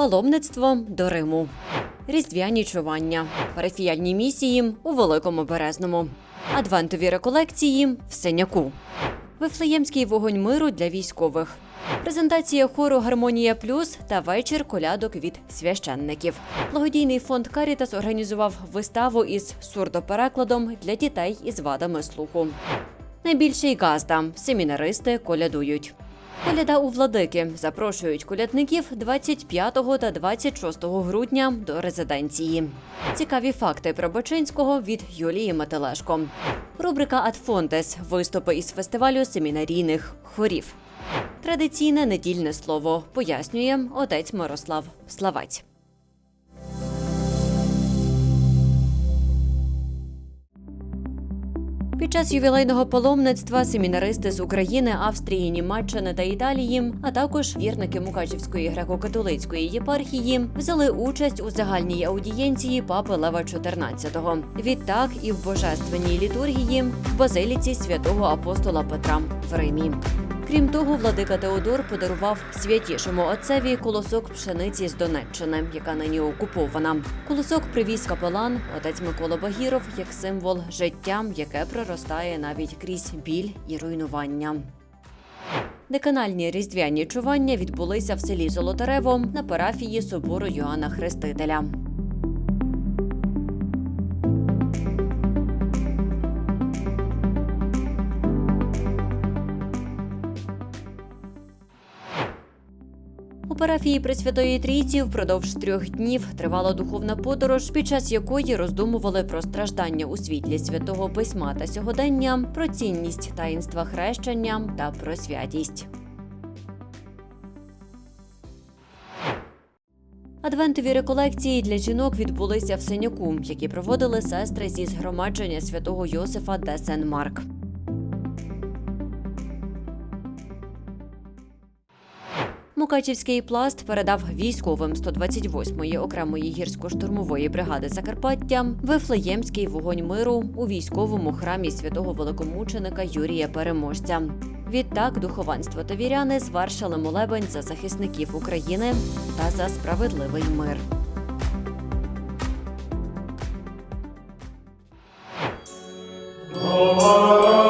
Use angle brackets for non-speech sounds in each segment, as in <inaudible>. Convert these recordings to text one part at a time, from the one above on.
паломництво до Риму, різдвяні чування, парафіяльні місії у Великому Березному, адвентові реколекції в Синяку, Вифлеємський вогонь миру для військових. Презентація хору Гармонія Плюс та вечір колядок від священників. Благодійний фонд Карітас організував виставу із сурдоперекладом для дітей із вадами слуху. Найбільший газда семінаристи колядують. Коляда у владики запрошують колядників 25 та 26 грудня до резиденції. Цікаві факти про Бочинського від Юлії Мателешко. Рубрика Адфонтес виступи із фестивалю семінарійних хорів. Традиційне недільне слово пояснює отець Мирослав Славець. Під час ювілейного паломництва семінаристи з України, Австрії, Німеччини та Італії, а також вірники Мукачівської греко-католицької єпархії взяли участь у загальній аудієнції папи Лева XIV. Відтак і в божественній літургії в базиліці святого апостола Петра в Римі. Крім того, владика Теодор подарував святішому отцеві колосок пшениці з Донеччини, яка нині окупована. Колосок привіз капелан, отець Микола Багіров, як символ життя, яке проростає навіть крізь біль і руйнування. Деканальні різдвяні чування відбулися в селі Золотарево на парафії собору Йоанна Хрестителя. Парафії Пресвятої Трійці впродовж трьох днів тривала духовна подорож, під час якої роздумували про страждання у світлі святого письма та сьогодення, про цінність таїнства хрещення та про святість. Адвентові реколекції для жінок відбулися в Синяку, які проводили сестри зі згромадження святого Йосифа де Сен-Марк. Мукачівський пласт передав військовим 128-ї окремої гірсько-штурмової бригади Закарпаття Вифлеємський вогонь миру у військовому храмі святого великомученика Юрія Переможця. Відтак духованство та віряни звершили молебень за захисників України та за справедливий мир. Oh,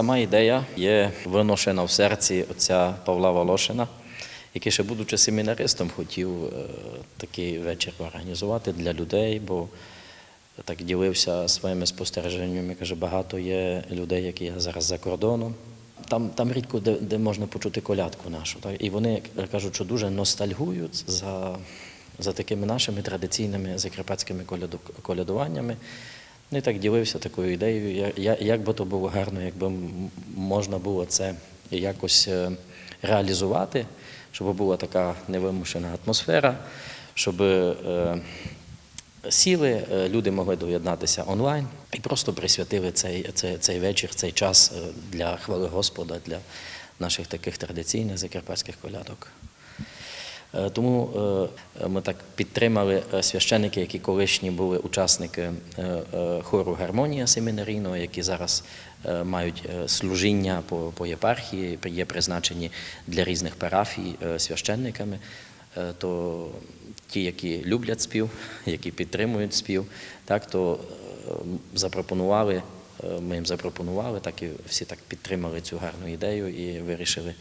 сама ідея є виношена в серці отця Павла Волошина, який ще будучи семінаристом, хотів е, такий вечір організувати для людей, бо так ділився своїми спостереженнями. Каже, багато є людей, які є зараз за кордоном. Там, там рідко де, де можна почути колядку нашу. Так? І вони кажуть, що дуже ностальгують за, за такими нашими традиційними закарпатськими коляду, колядуваннями. Ну і так ділився такою ідеєю, як би то було гарно, якби можна було це якось е, реалізувати, щоб була така невимушена атмосфера, щоб е, сіли, е, люди могли доєднатися онлайн і просто присвятили цей, цей, цей вечір, цей час для хвали Господа, для наших таких традиційних закарпатських колядок. Е, Тому е, ми так підтримали е, священники, які колишні були учасники хору гармонія семінарійного, які зараз мають служіння по, єпархії, є призначені для різних парафій священниками. То ті, які люблять спів, які підтримують спів, так то запропонували. Ми їм запропонували, так і всі так підтримали цю гарну ідею і вирішили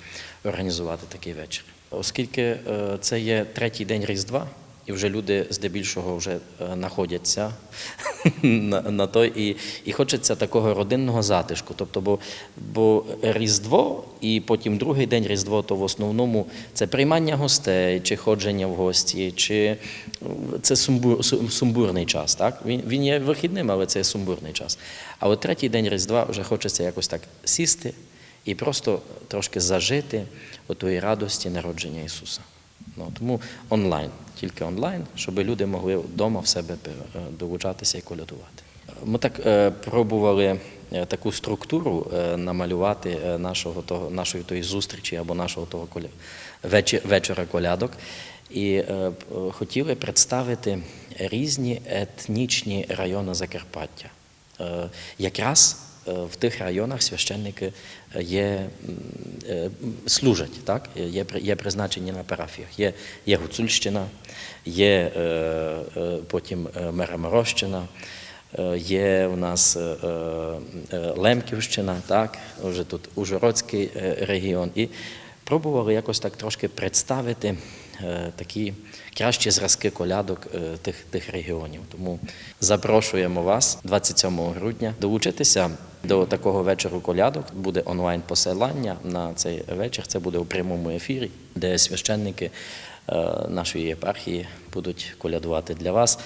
організувати такий вечір. Оскільки е, це є третій день Різдва, і вже люди здебільшого вже е, знаходяться <laughs> на, на той, і, і хочеться такого родинного затишку. Тобто, бо, бо Різдво і потім другий день Різдво, то в основному це приймання гостей, чи ходження в гості, чи ну, це сумбур, сумбурний час. Так? Він, він є вихідним, але це сумбурний час. А от третій день Різдва вже хочеться якось так сісти і просто трошки зажити отої радості народження Ісуса. Ну, тому онлайн, тільки онлайн, щоб люди могли вдома в себе е, долучатися і колядувати. Ми так е, пробували е, таку структуру е, намалювати е, нашого того, нашої тої зустрічі або нашого того коля... вечі- вечора колядок. І е, е, хотіли представити різні етнічні райони Закарпаття. Е, Якраз в тих районах священники е, є, е, служать, так? є, є призначені на парафіях. Є, є Гуцульщина, є е, е, потім е, Мераморощина, е, є у нас е, е, Лемківщина, так? вже тут Ужгородський е, регіон. І пробували якось так трошки представити е, такі кращі зразки колядок е, тих, тих регіонів. Тому запрошуємо вас 27 грудня долучитися до такого вечору колядок. Буде онлайн посилання на цей вечір. Це буде у прямому ефірі, де священники е, нашої єпархії будуть колядувати для вас.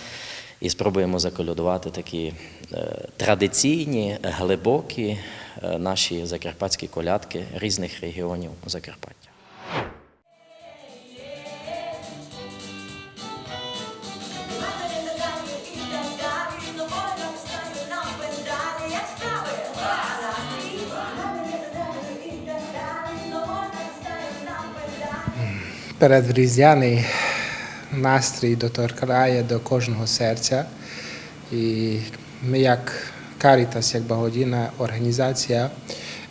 І спробуємо заколядувати такі е, традиційні, глибокі е, наші закарпатські колядки різних регіонів Закарпаття. Пендалі. настрій доторкає до кожного серця. І ми, як Caritas, як благодійна організація,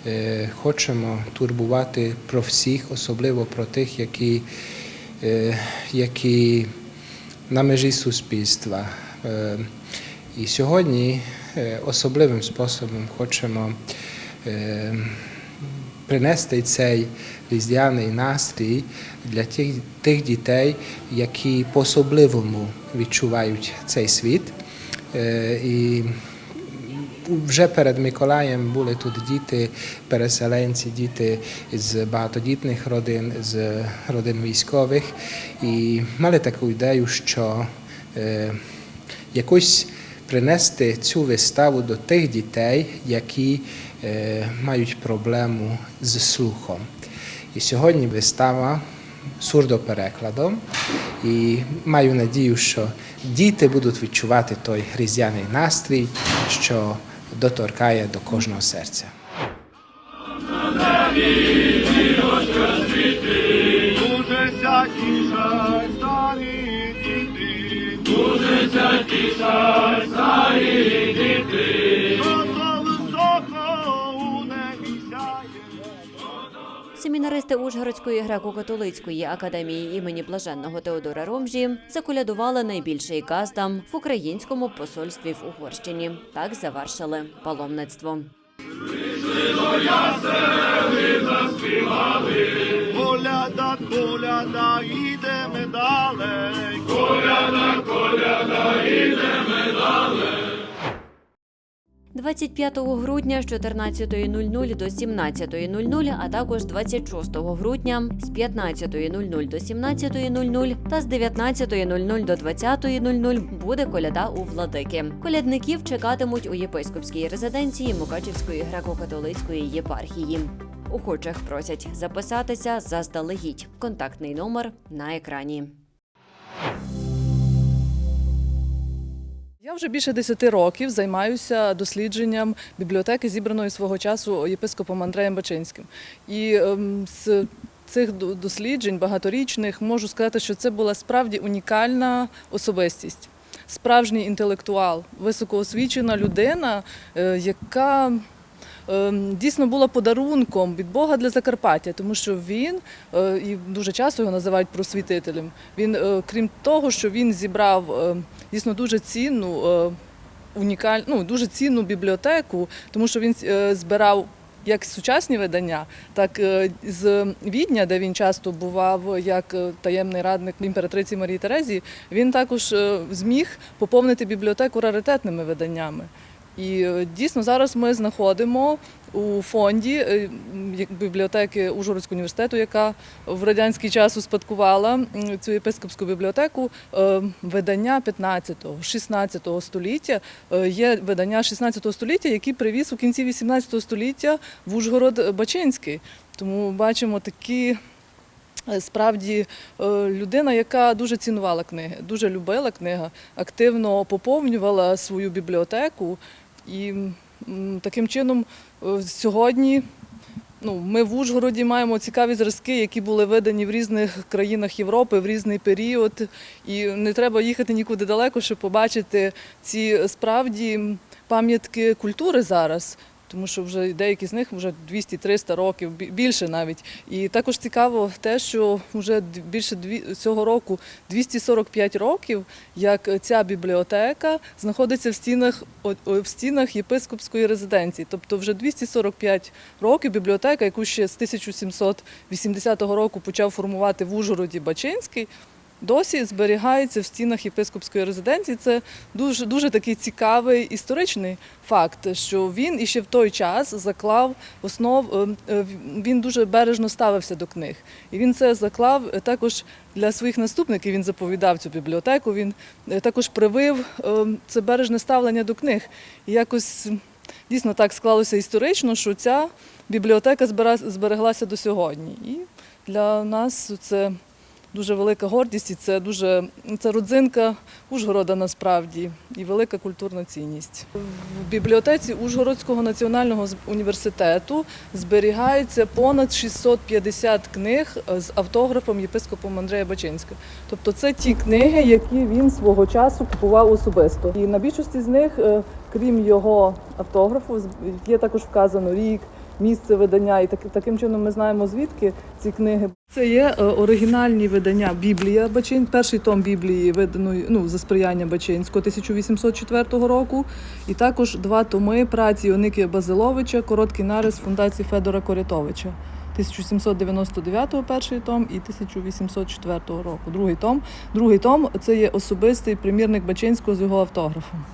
е, хочемо турбувати про всіх, особливо про тих, які, е, які на межі суспільства. Е, І сьогодні особливим способом хочемо принести цей різдвяний настрій для тих, тих дітей, які по-особливому відчувають цей світ. Е, І вже перед Миколаєм були тут діти, переселенці, діти з багатодітних родин, з родин військових, і мали таку ідею, що е, якось принести цю виставу до тих дітей, які мають проблему з слухом. І сьогодні вистава сурдоперекладом. І маю надію, що діти будуть відчувати той різдвяний настрій, що доторкає до кожного серця. Дуже Семінаристи Ужгородської греко-католицької академії імені блаженного Теодора Ромжі заколядували найбільший газдам в українському посольстві в Угорщині. Так завершили паломництво. Коляда, коляда, ідемо далей. Коляда, коляда, ідемо далей. 25 грудня з 14.00 до 17.00, а також 26 грудня з 15.00 до 17.00 та з 19.00 до 20.00 буде коляда у владики. Колядників чекатимуть у єпископській резиденції Мукачівської греко-католицької єпархії. Охочих просять записатися заздалегідь. Контактний номер на екрані. Я вже більше 10 років займаюся дослідженням бібліотеки, зібраної свого часу єпископом Андреєм Бачинським. І ем, з цих досліджень багаторічних можу сказати, що це була справді унікальна особистість, справжній інтелектуал, високоосвічена людина, е, яка дійсно була подарунком від Бога для Закарпаття, тому що він е, і дуже часто його називають просвітителем. Він, е, крім того, що він зібрав е, дійсно дуже цінну, е, унікаль, ну, дуже цінну бібліотеку, тому що він збирав. Як сучасні видання, так з Відня, де він часто бував як таємний радник імператриці Марії Терезії, він також зміг поповнити бібліотеку раритетними виданнями. І е, дійсно зараз ми знаходимо у фонді е, бібліотеки Ужгородського університету, яка в радянський час успадкувала цю єпископську бібліотеку, е, видання 15-го, 16-го століття. Є видання 16-го століття, які привіз у кінці 18-го століття в Ужгород Бачинський. Тому бачимо такі. Справді людина, яка дуже цінувала книги, дуже любила книги, активно поповнювала свою бібліотеку. І таким чином е, сьогодні ну, ми в Ужгороді маємо цікаві зразки, які були видані в різних країнах Європи в різний період. І не треба їхати нікуди далеко, щоб побачити ці справді пам'ятки культури зараз. Тому що вже деякі з них вже 200-300 років, більше навіть. І також цікаво те, що вже більше цього року 245 років, як ця бібліотека знаходиться в стінах в стінах єпископської резиденції. Тобто вже 245 років бібліотека, яку ще з 1780 року почав формувати в Ужгороді Бачинський. Досі зберігається в стінах єпископської резиденції. Це дуже дуже такий цікавий історичний факт, що він іще в той час заклав основ. е, е, Він дуже бережно ставився до книг, і він це заклав е, також для своїх наступників. Він заповідав цю бібліотеку. Він е, також привив е, це бережне ставлення до книг. І якось дійсно так склалося історично, що ця бібліотека збереглася до сьогодні. І для нас це дуже велика гордість, і це дуже це родзинка Ужгорода насправді і велика культурна цінність. В бібліотеці Ужгородського національного університету зберігається понад 650 книг е, з автографом єпископом Андрея Бачинська. Тобто це ті книги, які він свого часу купував особисто. І на більшості з них, е, крім його автографу, є також вказано рік. Місце видання, і так, таким чином ми знаємо звідки ці книги. Це є е, оригінальні видання Біблія Бачин, перший том Біблії, виданої ну, за сприяння Бачинського 1804 року, і також два томи праці Оникія Базиловича, короткий нарис фундації Федора Корятовича. 1799 перший том і 1804 року. Другий том. Другий том це є особистий примірник Бачинського з його автографом.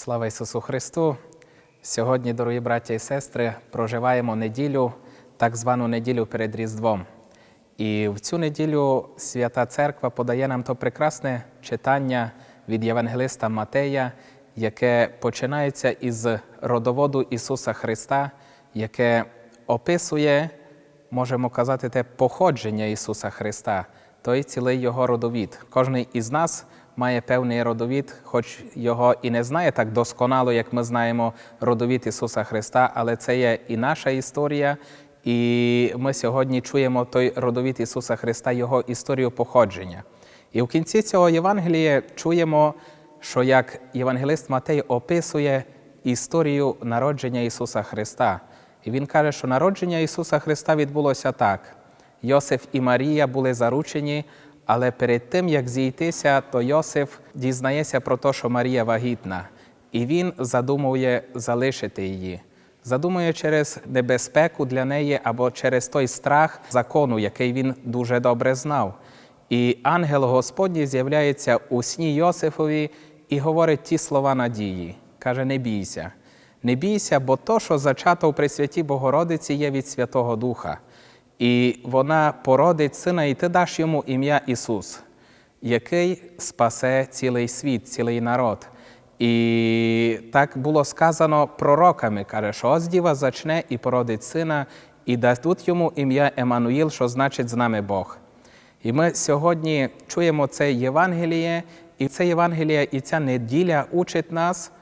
Слава Ісусу Христу! Сьогодні, дорогі браття і сестри, проживаємо неділю, так звану неділю перед Різдвом. І в цю неділю Свята Церква подає нам то прекрасне читання від Євангелиста Матея, яке починається із родоводу Ісуса Христа, яке описує, можемо казати, те походження Ісуса Христа, той цілий Його родовід. Кожний із нас має певний родовід, хоч його і не знає так досконало, як ми знаємо родовід Ісуса Христа, але це є і наша історія, і ми сьогодні чуємо той родовід Ісуса Христа, Його історію походження. І в кінці цього Євангелія чуємо, що як Євангелист Матей описує історію народження Ісуса Христа. І він каже, що народження Ісуса Христа відбулося так. Йосиф і Марія були заручені, але перед тим, як зійтися, то Йосиф дізнається про те, що Марія вагітна, і він задумує залишити її. задумує через небезпеку для неї або через той страх закону, який він дуже добре знав. І ангел Господній з'являється у сні Йосифові і говорить ті слова надії. Каже: не бійся, не бійся, бо то, що зачато в Пресвятій Богородиці, є від Святого Духа. І вона породить сина, і ти даш йому ім'я Ісус, який спасе цілий світ, цілий народ. І так було сказано пророками, каже, що ось діва зачне і породить сина, і дадуть йому ім'я Еммануїл, що значить з нами Бог. І ми сьогодні чуємо це Євангеліє, і це Євангеліє і ця неділя учить нас,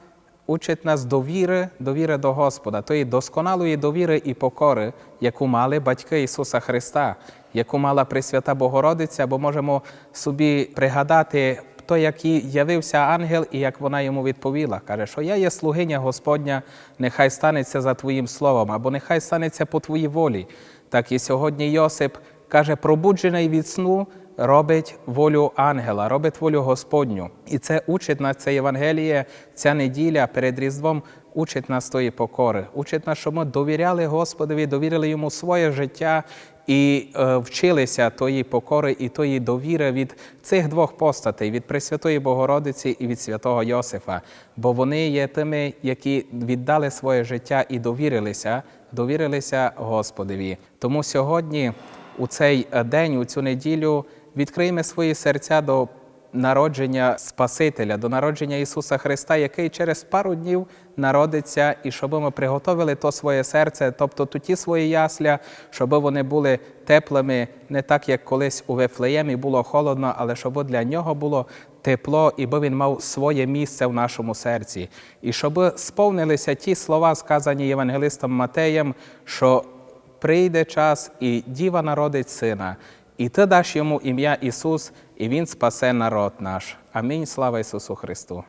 учить нас довіри, довіри до Господа, тої досконалої довіри і покори, яку мали батьки Ісуса Христа, яку мала Пресвята Богородиця, бо можемо собі пригадати то, який явився ангел, і як вона йому відповіла. Каже, що я є слугиня Господня, нехай станеться за Твоїм словом, або нехай станеться по Твоїй волі. Так і сьогодні Йосип каже, пробуджений від сну, робить волю ангела, робить волю Господню. І це учить нас це Євангеліє, ця неділя перед Різдвом учить нас тої покори, учить нас, щоб ми довіряли Господові, довірили йому своє життя і е, вчилися тої покори і тої довіри від цих двох постатей від Пресвятої Богородиці і від святого Йосифа, бо вони є тими, які віддали своє життя і довірилися, довірилися Господові. Тому сьогодні, у цей е, день, у цю неділю, відкриємо свої серця до народження Спасителя, до народження Ісуса Христа, який через пару днів народиться, і щоб ми приготовили то своє серце, тобто ті свої ясля, щоб вони були теплими, не так, як колись у Вифлеємі було холодно, але щоб для нього було тепло, і би він мав своє місце в нашому серці. І щоб сповнилися ті слова, сказані Євангелистом Матеєм, що прийде час, і діва народить сина. І ти даш йому ім'я Ісус, і Він спасе народ наш. Амінь. Слава Ісусу Христу!